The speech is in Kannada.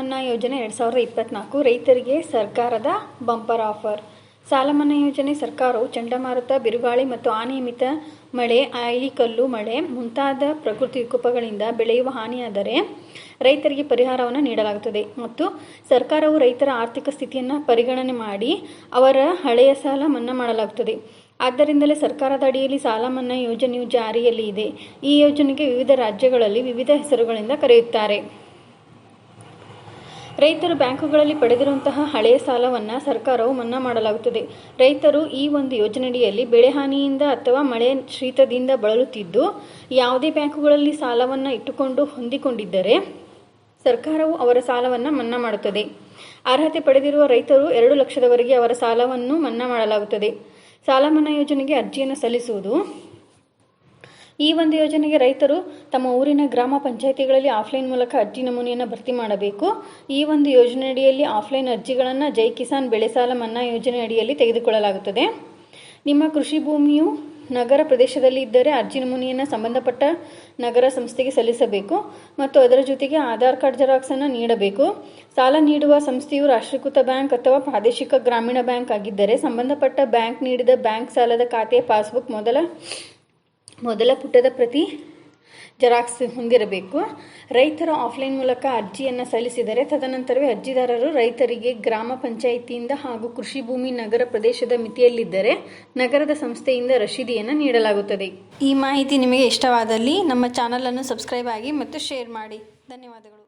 ಮನ್ನಾ ಯೋಜನೆ ಎರಡು ಸಾವಿರದ ಇಪ್ಪತ್ತ್ನಾಲ್ಕು ರೈತರಿಗೆ ಸರ್ಕಾರದ ಬಂಪರ್ ಆಫರ್. ಸಾಲ ಮನ್ನಾ ಯೋಜನೆ ಸರ್ಕಾರವು ಚಂಡಮಾರುತ, ಬಿರುಗಾಳಿ ಮತ್ತು ಅನಿಯಮಿತ ಮಳೆ ಆಯಿಕಲ್ಲು ಮಳೆ ಮುಂತಾದ ಪ್ರಕೃತಿ ವಿಕೋಪಗಳಿಂದ ಬೆಳೆಯುವ ಹಾನಿಯಾದರೆ ರೈತರಿಗೆ ಪರಿಹಾರವನ್ನು ನೀಡಲಾಗುತ್ತದೆ. ಮತ್ತು ಸರ್ಕಾರವು ರೈತರ ಆರ್ಥಿಕ ಸ್ಥಿತಿಯನ್ನು ಪರಿಗಣನೆ ಮಾಡಿ ಅವರ ಹಳೆಯ ಸಾಲ ಮನ್ನಾ ಮಾಡಲಾಗುತ್ತದೆ. ಆದ್ದರಿಂದಲೇ ಸರ್ಕಾರದ ಅಡಿಯಲ್ಲಿ ಸಾಲ ಮನ್ನಾ ಯೋಜನೆಯು ಜಾರಿಯಲ್ಲಿ ಇದೆ. ಈ ಯೋಜನೆಗೆ ವಿವಿಧ ರಾಜ್ಯಗಳಲ್ಲಿ ವಿವಿಧ ಹೆಸರುಗಳಿಂದ ಕರೆಯುತ್ತಾರೆ. ರೈತರು ಬ್ಯಾಂಕುಗಳಲ್ಲಿ ಪಡೆದಿರುವಂತಹ ಹಳೆಯ ಸಾಲವನ್ನು ಸರ್ಕಾರವು ಮನ್ನಾ ಮಾಡಲಾಗುತ್ತದೆ. ರೈತರು ಈ ಒಂದು ಯೋಜನೆಯಡಿಯಲ್ಲಿ ಬೆಳೆ ಹಾನಿಯಿಂದ ಅಥವಾ ಮಳೆ ಶೀತದಿಂದ ಬಳಲುತ್ತಿದ್ದು, ಯಾವುದೇ ಬ್ಯಾಂಕುಗಳಲ್ಲಿ ಸಾಲವನ್ನು ಇಟ್ಟುಕೊಂಡು ಹೊಂದಿಕೊಂಡಿದ್ದರೆ ಸರ್ಕಾರವು ಅವರ ಸಾಲವನ್ನು ಮನ್ನಾ ಮಾಡುತ್ತದೆ. ಅರ್ಹತೆ ಪಡೆದಿರುವ ರೈತರು ಎರಡು ಲಕ್ಷದವರೆಗೆ ಅವರ ಸಾಲವನ್ನು ಮನ್ನಾ ಮಾಡಲಾಗುತ್ತದೆ. ಸಾಲ ಮನ್ನಾ ಯೋಜನೆಗೆ ಅರ್ಜಿಯನ್ನು ಸಲ್ಲಿಸುವುದು ಈ ಒಂದು ಯೋಜನೆಗೆ ರೈತರು ತಮ್ಮ ಊರಿನ ಗ್ರಾಮ ಪಂಚಾಯಿತಿಗಳಲ್ಲಿ ಆಫ್ಲೈನ್ ಮೂಲಕ ಅರ್ಜಿ ನಮೂನೆಯನ್ನು ಭರ್ತಿ ಮಾಡಬೇಕು. ಈ ಒಂದು ಯೋಜನೆ ಅಡಿಯಲ್ಲಿ ಆಫ್ಲೈನ್ ಅರ್ಜಿಗಳನ್ನು ಜೈ ಕಿಸಾನ್ ಬೆಳೆ ಸಾಲ ಮನ್ನಾ ಯೋಜನೆ ಅಡಿಯಲ್ಲಿ ತೆಗೆದುಕೊಳ್ಳಲಾಗುತ್ತದೆ. ನಿಮ್ಮ ಕೃಷಿ ಭೂಮಿಯು ನಗರ ಪ್ರದೇಶದಲ್ಲಿ ಇದ್ದರೆ ಅರ್ಜಿ ನಮೂನೆಯನ್ನು ಸಂಬಂಧಪಟ್ಟ ನಗರ ಸಂಸ್ಥೆಗೆ ಸಲ್ಲಿಸಬೇಕು ಮತ್ತು ಅದರ ಜೊತೆಗೆ ಆಧಾರ್ ಕಾರ್ಡ್ ಜೆರಾಕ್ಸನ್ನು ನೀಡಬೇಕು. ಸಾಲ ನೀಡುವ ಸಂಸ್ಥೆಯು ರಾಷ್ಟ್ರೀಕೃತ ಬ್ಯಾಂಕ್ ಅಥವಾ ಪ್ರಾದೇಶಿಕ ಗ್ರಾಮೀಣ ಬ್ಯಾಂಕ್ ಆಗಿದ್ದರೆ ಸಂಬಂಧಪಟ್ಟ ಬ್ಯಾಂಕ್ ನೀಡಿದ ಬ್ಯಾಂಕ್ ಸಾಲದ ಖಾತೆಯ ಪಾಸ್ಬುಕ್ ಮೊದಲ ಮೊದಲ ಪುಟದ ಪ್ರತಿ ಜೆರಾಕ್ಸ್ ಹೊಂದಿರಬೇಕು. ರೈತರು ಆಫ್ಲೈನ್ ಮೂಲಕ ಅರ್ಜಿಯನ್ನು ಸಲ್ಲಿಸಿದರೆ ತದನಂತರವೇ ಅರ್ಜಿದಾರರು ರೈತರಿಗೆ ಗ್ರಾಮ ಪಂಚಾಯಿತಿಯಿಂದ ಹಾಗೂ ಕೃಷಿ ಭೂಮಿ ನಗರ ಪ್ರದೇಶದ ಮಿತಿಯಲ್ಲಿದ್ದರೆ ನಗರದ ಸಂಸ್ಥೆಯಿಂದ ರಶೀದಿಯನ್ನು ನೀಡಲಾಗುತ್ತದೆ. ಈ ಮಾಹಿತಿ ನಿಮಗೆ ಇಷ್ಟವಾದಲ್ಲಿ ನಮ್ಮ ಚಾನಲನ್ನು ಸಬ್ಸ್ಕ್ರೈಬ್ ಆಗಿ ಮತ್ತು ಶೇರ್ ಮಾಡಿ. ಧನ್ಯವಾದಗಳು.